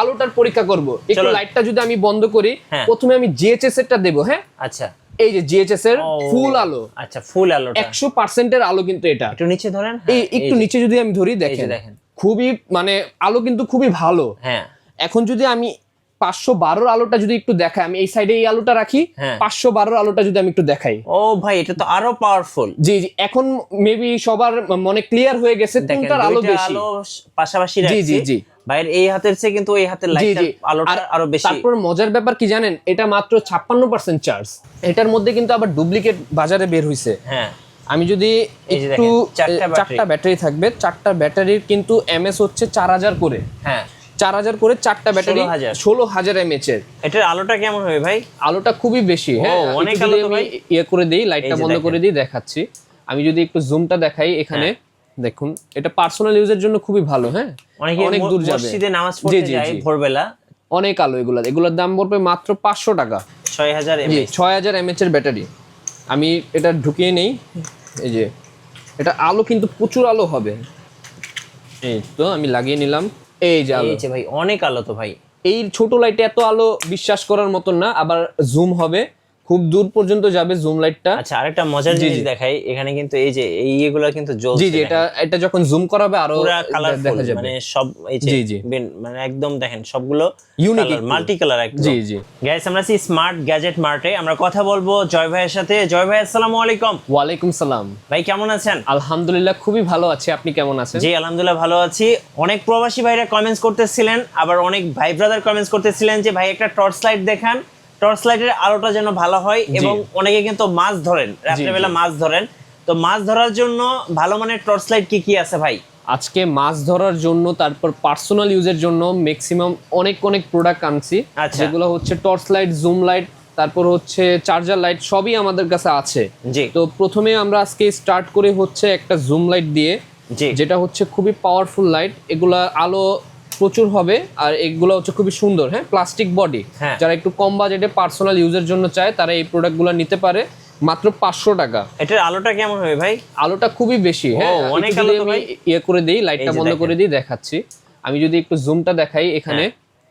আলোটার পরীক্ষা করব। একটু লাইটটা যদি আমি বন্ধ করি হ্যাঁ। প্রথমে আমি জিএচএস এরটা দেবো হ্যাঁ? আচ্ছা। এই যে জিএচএস এর ফুল আলো। আচ্ছা ফুল আলোটা। একশো পার্সেন্টের আলো কিন্তু এটা। একটু নিচে ধরেন এই হ্যাঁ, একটু নিচে যদি আমি ধরি এই দেখেন। দেখেন। খুবই মানে আলো কিন্তু খুবই ভালো। হ্যাঁ। এখন যদি আমি পাঁচশো বারোর আলোটা যদি একটু দেখাই আমি এই সাইডে এই আলোটা রাখি হ্যাঁ। পাঁচশো বারোর আলোটা যদি আমি একটু দেখাই। ও ভাই এটা তো আরও পাওয়ারফুল জি জি এখন মেবি সবার মনে ক্লিয়ার হয়ে গেছে কোনটার আলো বেশি। আলো পাশাপাশি জি, জি, জি। ভাইয়ের এই হাতের চেয়ে কিন্তু এই হাতের লাইট আলোটা আরও বেশি। তারপর মজার ব্যাপার কি জানেন? এটা মাত্র ছাপ্পান্ন পার্সেন্ট চার্জ এটার মধ্যে কিন্তু আবার ডুপ্লিকেট বাজারে বের হয়েছে হ্যাঁ। আমি যদি একটু চারটা ব্যাটারি থাকবে। চারটা ব্যাটারির কিন্তু এমএস হচ্ছে চার হাজার করে। হ্যাঁ। চার হাজার করে চারটা ব্যাটারি 16,000 ষোলো হাজার এমএচ এর। এটার আলোটা কেমন হবে ভাই? আলোটা খুবই বেশি হ্যাঁ। অনেক আলো ভাই। ইয়ে করে দিই লাইটটা বন্ধ করে দিই দেখাচ্ছি। আমি যদি একটু জুমটা দেখাই এখানে। দেখুন এটা পার্সোনাল ইউজের জন্য খুবই ভালো হ্যাঁ? অনেকে অনেক দূর যাবে। মসজিদে নামাজ পড়তে যায় ভোরবেলা। অনেক আলো এগুলা। এগুলোর দাম পড়বে মাত্র পাঁচশো টাকা। ছয় হাজার জি ছয় হাজার এমএচ এর ব্যাটারি আমি এটা ঢুকিয়ে নেই। এই যে এটা আলো কিন্তু প্রচুর আলো হবে। এই তো আমি লাগিয়ে নিলাম। এই যে আলো। এই যে ভাই অনেক আলো তো ভাই। এই ছোট লাইটে এত আলো বিশ্বাস করার মতন না আবার জুম হবে। খুব দূর পর্যন্ত যাবে জুম লাইটটা আচ্ছা আরেকটা মজার জিনিস দেখাই এখানে কিন্তু এই যে এই এগুলো কিন্তু জ্বলছে জি জি এটা এটা যখন জুম করাবে আরও দেখা যাবে। মানে সব এই যে জি, জি। মানে একদম দেখেন সবগুলো একটু। মাল্টি কালার একদম। জি জি। গাইস আমরা আছি স্মার্ট গ্যাজেট মার্টে আমরা কথা বলব জয় ভাইয়ের সাথে। জয় ভাই আসসালামু আলাইকুম। ওয়ালাইকুম সালাম। ভাই কেমন আছেন? আলহামদুলিল্লাহ খুবই ভালো আছি। আপনি কেমন আছেন? জি আলহামদুলিল্লাহ ভালো আছি। অনেক প্রবাসী ভাইরা কমেন্টস করতেছিলেন আবার অনেক ভাই ব্রাদার কমেন্টস করতেছিলেন যে ভাই একটা টর্চ লাইট দেখান। টর্চ লাইটের আলোটা যেন ভালো হয় এবং অনেকে কিন্তু মাছ ধরেন রাত্রেবেলা মাছ ধরেন। তো মাছ ধরার জন্য ভালো মানের টর্চ লাইট কি কি আছে ভাই? আজকে মাছ ধরার জন্য তারপর পার্সোনাল ইউজের জন্য ম্যাক্সিমাম অনেক অনেক প্রোডাক্ট আনছি। আচ্ছা। যেগুলো হচ্ছে টর্চ লাইট জুম লাইট তারপর হচ্ছে চার্জার লাইট সবই আমাদের কাছে আছে। জি। তো প্রথমে আমরা আজকে স্টার্ট করে হচ্ছে একটা জুম লাইট দিয়ে যেটা হচ্ছে খুবই পাওয়ারফুল লাইট এগুলা আলো প্রচুর হবে আর এগুলো হচ্ছে খুবই সুন্দর হ্যাঁ? প্লাস্টিক বডি হ্যাঁ। যারা একটু কম বাজেটে পার্সোনাল ইউজের জন্য চায় তারা এই প্রোডাক্টগুলো নিতে পারে। মাত্র পাঁচশো টাকা। এটার আলোটা কেমন হবে ভাই? আলোটা খুবই বেশি হ্যাঁ? অনেক আলো আমি ইয়ে করে দিই লাইটটা বন্ধ করে দিই দেখাচ্ছি। আমি যদি একটু জুমটা দেখাই এখানে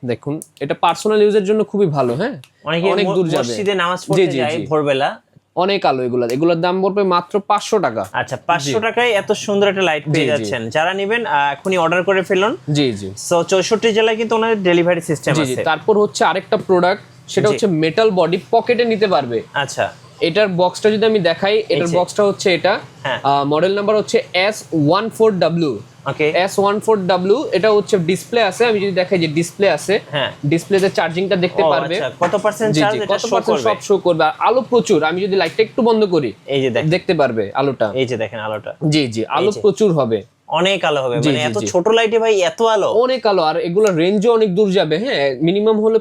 দেখুন এটা পার্সোনাল ইউজের জন্য খুবই ভালো হ্যাঁ? অনেকে দূর যাবে। মসজিদে নামাজ পড়তে যায়। ভোরবেলা। অনেক আলো এগুলো। এগুলোর দাম পড়বে মাত্র পাঁচশো টাকা। আচ্ছা পাঁচশো টাকায় এত সুন্দর একটা লাইট পেয়ে। যাচ্ছেন। যারা নেবেন এখনই অর্ডার করে ফেলুন। জি জি। সো চৌষট্টি জেলায় কিন্তু ওনাদের ডেলিভারি সিস্টেম আছে। তারপর হচ্ছে আরেকটা প্রোডাক্ট সেটা হচ্ছে মেটাল বডি পকেটে নিতে পারবে। আচ্ছা। এটার বক্সটা যদি আমি দেখাই এটার বক্সটা হচ্ছে এটা। হ্যাঁ। মডেল নাম্বার হচ্ছে S one four W okay S one four W এটা হচ্ছে ডিসপ্লে আছে আমি যদি দেখাই যে ডিসপ্লে আছে হ্যাঁ। ডিসপ্লেতে চার্জিংটা দেখতে পারবে। আচ্ছা, কত পার্সেন্ট চার্জ এটা শো করবে? সব শো করবে। আলো প্রচুর আমি যদি লাইটটা একটু বন্ধ করি এই যে দেখতে পারবে আলোটা। এই যে দেখেন আলোটা। জি জি আলো প্রচুর হবে। অনেক আলো হবে। মানে এত। ছোট লাইটে ভাই এত আলো। অনেক আলো আর এগুলো রেঞ্জও অনেক দূর যাবে হ্যাঁ? মিনিমাম হলে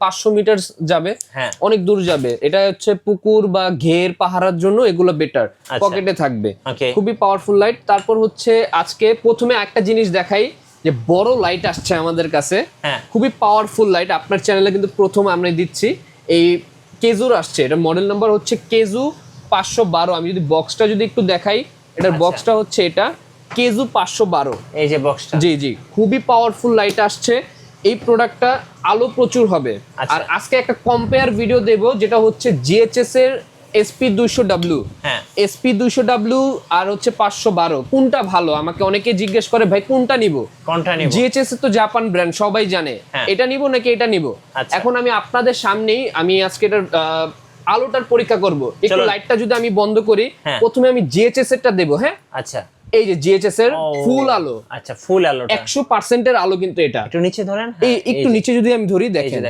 পাঁচশো মিটার যাবে হ্যাঁ। অনেক দূর যাবে। এটা হচ্ছে পুকুর বা ঘের পাহারার জন্য এগুলো বেটার আচ্ছা। পকেটে থাকবে। খুবই পাওয়ারফুল লাইট তারপর হচ্ছে আজকে প্রথমে একটা জিনিস দেখাই যে বড় লাইট আসছে আমাদের কাছে। হ্যাঁ। খুবই পাওয়ারফুল লাইট আপনার চ্যানেলে কিন্তু প্রথম আমরা দিচ্ছি। এই কেজুর আসছে এটা মডেল নাম্বার হচ্ছে কেজু পাঁচশো বারো। আমি যদি বক্সটা যদি একটু দেখাই এটার আচ্ছা। বক্সটা হচ্ছে এটা। কেজু পাঁচশো বারো। এই যে বক্সটা জি জি। খুবই পাওয়ারফুল লাইট আসছে। এই প্রোডাক্টটা আলো প্রচুর হবে। আচ্ছা। আর আজকে একটা কম্পেয়ার ভিডিও দেব যেটা হচ্ছে জিএচএস এর এসপি দুইশো ডাব্লিউ হ্যাঁ। এসপি দুইশো ডাব্লিউ আর হচ্ছে পাঁচশো বারো। কোনটা ভালো? আমাকে অনেকে জিজ্ঞেস করে ভাই কোনটা নিব? কোনটা নিব? জিএচএস তো জাপান ব্র্যান্ড সবাই জানে। হ্যাঁ। এটা নিব নাকি এটা নিব? আচ্ছা। এখন আমি আপনাদের সামনেই আমি আজকে এটার আলোটার পরীক্ষা করব। একটু লাইটটা যদি আমি বন্ধ করি হ্যাঁ। প্রথমে আমি জিএচএস এরটা দেবো হ্যাঁ? আচ্ছা। এই যে জিএচএস এর ফুল আলো। আচ্ছা ফুল পার্সেন্টের আলো কিন্তু এটা। একটু নিচে ধরেন? এই হ্যাঁ, একটু নিচে যদি আমি ধরি এই দেখেন।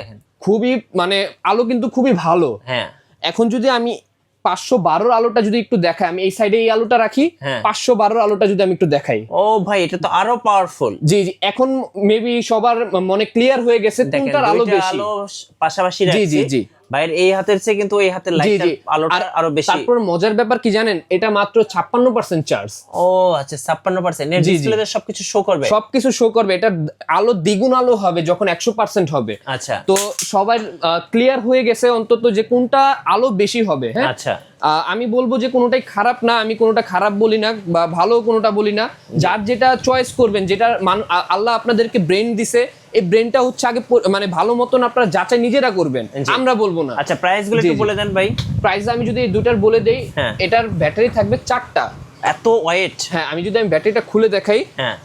খুবই মানে আলো কিন্তু খুবই ভালো। হ্যাঁ। এখন যদি আমি পাঁচশো বারোর আলোটা যদি একটু দেখাই আমি এই সাইডে এই আলোটা রাখি হ্যাঁ। পাঁচশো বারোর আলোটা যদি আমি একটু দেখাই। ও ভাই এটা তো আরও পাওয়ারফুল জি জি এখন মেবি সবার মনে ক্লিয়ার হয়ে গেছে কোনটার আলো বেশি। আলো পাশাপাশি জি জি জি। ভাইয়ের এই হাতের চেয়ে কিন্তু এই হাতের লাইটটা আলোটা আরও বেশি। তারপর মজার ব্যাপার কি জানেন? এটা মাত্র ছাপ্পান্ন পার্সেন্ট চার্জ ও আচ্ছা ছাপ্পান্ন পার্সেন্ট এর জি, জি। ডিসপ্লেতে সবকিছু শো করবে? সবকিছু শো করবে। এটা আলো দ্বিগুণ আলো হবে যখন একশো পার্সেন্ট হবে। আচ্ছা। তো সবার ক্লিয়ার হয়ে গেছে অন্তত যে কোনটা আলো বেশি হবে হ্যাঁ? আচ্ছা। আমি বলব যে কোনোটাই খারাপ না আমি কোনোটা খারাপ বলি না বা ভালো কোনোটা বলি না। যার যেটা চয়েস করবেন যেটা আল্লাহ আপনাদেরকে ব্রেন দিছে এই ব্রেনটা হচ্ছে আগে মানে ভালো মতন আপনারা যাচাই নিজেরা করবেন আমরা বলব না। আচ্ছা প্রাইসগুলো একটু বলে দেন ভাই। প্রাইস আমি যদি এই দুটার বলে দেই হ্যাঁ। এটার ব্যাটারি থাকবে চারটা। এত ওয়েট হ্যাঁ আমি যদি আমি ব্যাটারিটা খুলে দেখাই হ্যাঁ।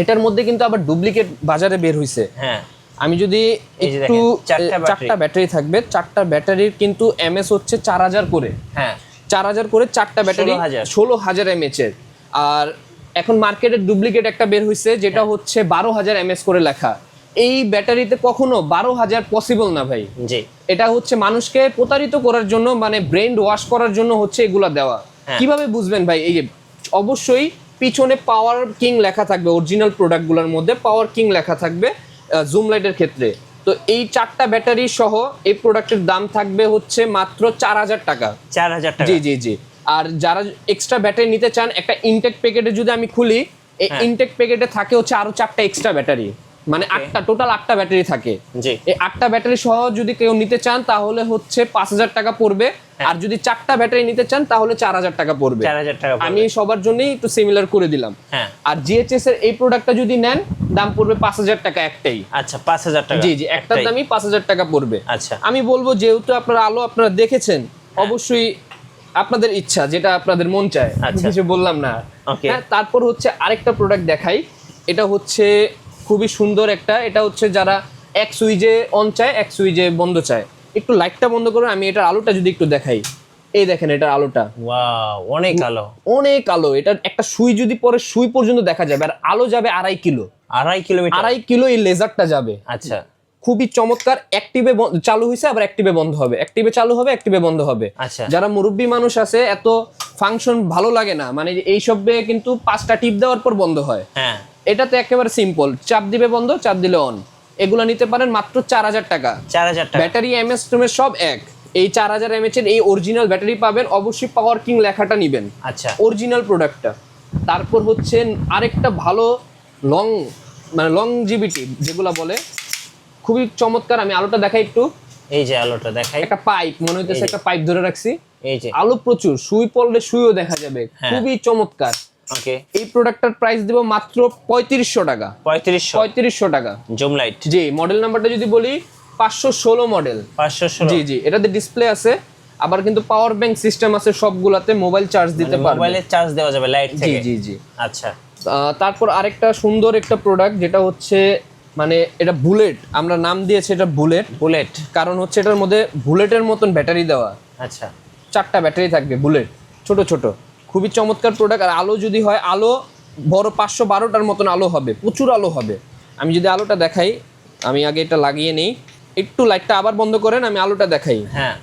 এটার মধ্যে কিন্তু আবার ডুপ্লিকেট বাজারে বের হইছে। হ্যাঁ। আমি যদি একটু চারটা ব্যাটারি। থাকবে চারটা ব্যাটারির কিন্তু এমএস হচ্ছে চার হাজার করে। হ্যাঁ। চার হাজার করে চারটা ব্যাটারি ষোলো হাজার। এমএচ এর। আর এখন মার্কেটের ডুপ্লিকেট একটা বের হয়েছে যেটা হ্যাঁ। হচ্ছে বারো হাজার এমএস করে লেখা। এই ব্যাটারিতে কখনো বারো হাজার পসিবল না ভাই। জি। এটা হচ্ছে মানুষকে প্রতারিত করার জন্য মানে ব্রেন ওয়াশ করার জন্য হচ্ছে এগুলা দেওয়া। হ্যাঁ। কীভাবে বুঝবেন ভাই? এই যে অবশ্যই পিছনে পাওয়ার কিং লেখা থাকবে অরিজিনাল প্রোডাক্টগুলোর মধ্যে পাওয়ার কিং লেখা থাকবে। জুম লাইটের ক্ষেত্রে। তো এই চারটা ব্যাটারি সহ এই প্রোডাক্টের দাম থাকবে হচ্ছে মাত্র চার হাজার টাকা। চার হাজার টাকা। জি জি জি। আর যারা এক্সট্রা ব্যাটারি নিতে চান একটা ইনটেক প্যাকেটে যদি আমি খুলি এই। ইনটেক প্যাকেটে থাকে হচ্ছে আরও চারটা এক্সট্রা ব্যাটারি মানে আটটা টোটাল আটটা ব্যাটারি থাকে। জি। এই আটটা ব্যাটারি সহ যদি কেউ নিতে চান তাহলে হচ্ছে পাঁচ হাজার টাকা পড়বে। হ্যাঁ। আর যদি চারটা ব্যাটারি নিতে চান তাহলে চার হাজার টাকা পড়বে। চার হাজার টাকা আমি সবার জন্যই একটু সিমিলার করে দিলাম। হ্যাঁ। আর জিএচএস এর এই প্রোডাক্টটা যদি নেন দাম পড়বে পাঁচ হাজার টাকা একটাই। আচ্ছা পাঁচ হাজার টাকা। জি জি একটার একটাই। দামই পাঁচ হাজার টাকা পড়বে। আচ্ছা। আমি বলব যেহেতু আপনারা আলো আপনারা দেখেছেন অবশ্যই আপনাদের ইচ্ছা যেটা আপনাদের মন চায়। আচ্ছা। কিছু বললাম না। হ্যাঁ, তারপর হচ্ছে আরেকটা প্রোডাক্ট দেখাই। এটা হচ্ছে খুবই সুন্দর একটা এটা হচ্ছে যারা এক সুইজে অন চায় এক সুইজে বন্ধ চায়। একটু লাইটটা বন্ধ করে আমি এটার আলোটা যদি একটু দেখাই। এই দেখেন এটার আলোটা। ওয়াও অনেক আলো। অনেক আলো। এটা একটা সুই যদি পরে সুই পর্যন্ত দেখা যাবে আর আলো যাবে আড়াই কিলো। আড়াই কিলোমিটার। আড়াই কিলো এই লেজারটা যাবে। আচ্ছা। খুবই চমৎকার অ্যাক্টিভে চালু হয়েছে আবার অ্যাক্টিভে বন্ধ হবে। অ্যাক্টিভে চালু হবে অ্যাক্টিভে বন্ধ হবে। আচ্ছা। যারা মুরব্বী মানুষ আছে এত ফাংশন ভালো লাগে না। মানে এই সবে কিন্তু পাঁচটা টিপ দেওয়ার পর বন্ধ হয়। হ্যাঁ। এটাতে একেবারে সিম্পল চাপ দিবে বন্ধ চাপ দিলে অন এগুলো নিতে পারেন মাত্র চার হাজার টাকা। চার হাজার টাকা। ব্যাটারি এমএস টুমের সব এক। এই চার হাজার এমএচ এর এই অরিজিনাল ব্যাটারি পাবেন অবশ্যই পাওয়ার কিং লেখাটা নিবেন। আচ্ছা। অরিজিনাল প্রোডাক্টটা তারপর হচ্ছে আরেকটা ভালো লং মানে লং জিবিটি যেগুলা বলে খুবই চমৎকার। আমি আলোটা দেখাই একটু। এই যে আলোটা দেখাই। একটা পাইপ মনে হইতেছে একটা পাইপ ধরে রাখছি। এই যে। আলো প্রচুর সুই পড়লে সুইও দেখা যাবে। হ্যাঁ। খুবই চমৎকার। ওকে এই প্রোডাক্টটার প্রাইস দেবো মাত্র পঁয়ত্রিশশো টাকা। পঁয়ত্রিশশো। পঁয়ত্রিশশো টাকা। জুম লাইট জি মডেল নাম্বারটা যদি বলি পাঁচশো ষোলো মডেল পাঁচশো ষোলো। জি জি এটাতে ডিসপ্লে আছে। আবার কিন্তু পাওয়ার ব্যাংক সিস্টেম আছে সবগুলাতে মোবাইল চার্জ দিতে পারবে। মোবাইলে চার্জ দেওয়া যাবে লাইট জি থেকে। জি জি। আচ্ছা। আহ, তারপর আরেকটা সুন্দর একটা প্রোডাক্ট যেটা হচ্ছে মানে এটা বুলেট আমরা নাম দিয়েছি এটা বুলেট বুলেট কারণ হচ্ছে এটার মধ্যে বুলেটের মতন ব্যাটারি দেওয়া। আচ্ছা। চারটা ব্যাটারি থাকবে বুলেট ছোট ছোট। খুবই চমৎকার প্রোডাক্ট আর আলো যদি হয় আলো বড় পাঁচশো বারোটার মতন আলো হবে প্রচুর আলো হবে। আমি যদি আলোটা দেখাই আমি আগে এটা লাগিয়ে নিই একটু লাইটটা আবার বন্ধ করেন আমি আলোটা দেখাই। হ্যাঁ।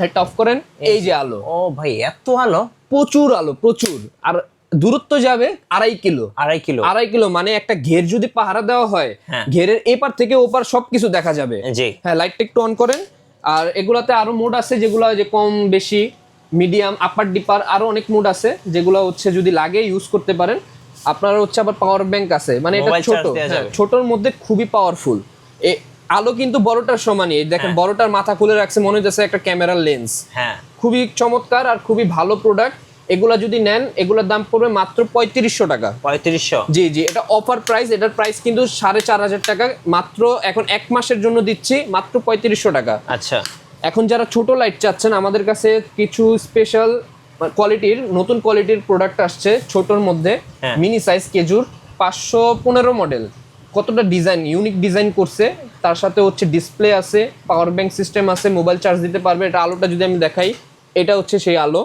লাইটটা অফ করেন এই যে আলো। ও ভাই এত আলো? প্রচুর আলো প্রচুর। আর দূরত্ব যাবে আড়াই কিলো। আড়াই কিলো। আড়াই কিলো মানে একটা ঘের যদি পাহারা দেওয়া হয় হ্যাঁ। ঘেরের এপার থেকে ওপার সবকিছু দেখা যাবে। হ্যাঁ লাইটটা একটু অন করেন আর এগুলাতে আরও মোড আছে যেগুলো যে কম বেশি মিডিয়াম আপার ডিপার আরও অনেক মোড আছে যেগুলো হচ্ছে যদি লাগে ইউজ করতে পারেন। আপনার হচ্ছে আবার পাওয়ার ব্যাংক আছে। মানে এটা ছোট। ছোটর মধ্যে খুবই পাওয়ারফুল এ আলো কিন্তু বড়টার সমানই। দেখেন হ্যাঁ। বড়টার মাথা খুলে রাখছে মনে হচ্ছে একটা ক্যামেরার লেন্স হ্যাঁ। খুবই চমৎকার আর খুবই ভালো প্রোডাক্ট এগুলা যদি নেন এগুলোর দাম পড়বে মাত্র পঁয়ত্রিশশো টাকা। পঁয়ত্রিশশো? জি জি। এটা অফার প্রাইস এটার প্রাইস কিন্তু সাড়ে চার হাজার টাকা। মাত্র এখন এক মাসের জন্য দিচ্ছি মাত্র পঁয়ত্রিশশো টাকা। আচ্ছা। এখন যারা ছোট লাইট চাচ্ছেন আমাদের কাছে কিছু স্পেশাল কোয়ালিটির নতুন কোয়ালিটির প্রোডাক্ট আসছে ছোটর মধ্যে হ্যাঁ। মিনি সাইজ কেজুর পাঁচশো পনেরো মডেল কতটা ডিজাইন ইউনিক ডিজাইন করছে তার সাথে হচ্ছে ডিসপ্লে আছে পাওয়ার ব্যাংক সিস্টেম আছে মোবাইল চার্জ দিতে পারবে এটা আলোটা যদি আমি দেখাই এটা হচ্ছে সেই আলো।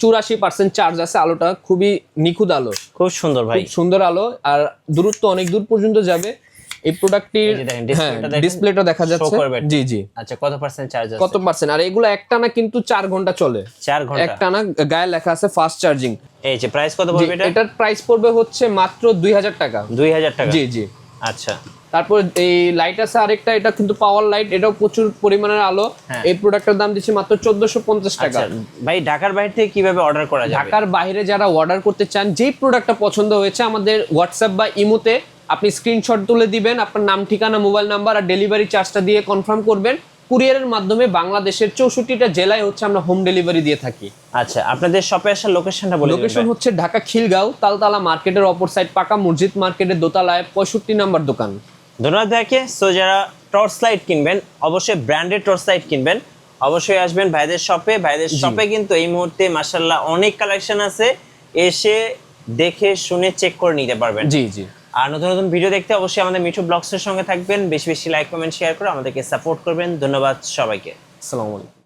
চুরাশি পার্সেন্ট চার্জ আছে আলোটা খুবই নিখুঁত আলো। খুব সুন্দর ভাই। সুন্দর আলো আর দূরত্ব অনেক দূর পর্যন্ত যাবে। এই প্রোডাক্টটির দেখেন, হ্যাঁ ডিসপ্লেটা দেখা যাচ্ছে। জি জি। আচ্ছা কত পার্সেন্ট চার্জ আছে? কত পার্সেন্ট আর এগুলো একটানা কিন্তু চার ঘণ্টা চলে। চার ঘণ্টা। একটানা গায়ে লেখা আছে ফাস্ট চার্জিং এই যে প্রাইস কত পড়বে এটা? এটার প্রাইস পড়বে হচ্ছে মাত্র দুই হাজার টাকা। দুই হাজার টাকা? জি জি। আচ্ছা। তারপর এই লাইট আছে আরেকটা এটা কিন্তু পাওয়ার লাইট এটাও প্রচুর পরিমাণের আলো। হ্যাঁ। এই প্রোডাক্টের দাম দিচ্ছি মাত্র চোদ্দশো পঞ্চাশ টাকা। আচ্ছা ভাই ঢাকার বাইরে থেকে কীভাবে অর্ডার করা যাবে? ঢাকার বাইরে যারা অর্ডার করতে চান যেই প্রোডাক্টটা পছন্দ হয়েছে আমাদের হোয়াটসঅ্যাপ বা ইমোতে আপনি স্ক্রিনশট তুলে দিবেন আপনার নাম ঠিকানা মোবাইল নাম্বার আর ডেলিভারি চার্জটা দিয়ে কনফার্ম করবেন। কুরিয়ারের মাধ্যমে বাংলাদেশের চৌষট্টিটা জেলায় হচ্ছে আমরা হোম ডেলিভারি দিয়ে থাকি। আচ্ছা আপনাদের শপে আসার লোকেশনটা বলে লোকেশন হচ্ছে ঢাকা খিলগাঁও তালতলা মার্কেটের অপর সাইড পাকা মসজিদ মার্কেটের দোতলায় পঁয়ষট্টি নাম্বার দোকান। ধন্যবাদ ভাইকে সো যারা টর্চ লাইট কিনবেন অবশ্যই ব্র্যান্ডেড টর্চ লাইট কিনবেন। অবশ্যই আসবেন ভাইদের শপে ভাইদের শপে কিন্তু এই মুহূর্তে মাসাল্লাহ অনেক কালেকশন আছে। এসে দেখে শুনে চেক করে নিতে পারবেন। জি জি। আর নতুন নতুন ভিডিও দেখতে অবশ্যই আমাদের মিঠু ব্লগসের সঙ্গে থাকবেন। বেশি বেশি লাইক কমেন্ট শেয়ার করে আমাদেরকে সাপোর্ট করবেন। ধন্যবাদ সবাইকে। আসসালামু আলাইকুম।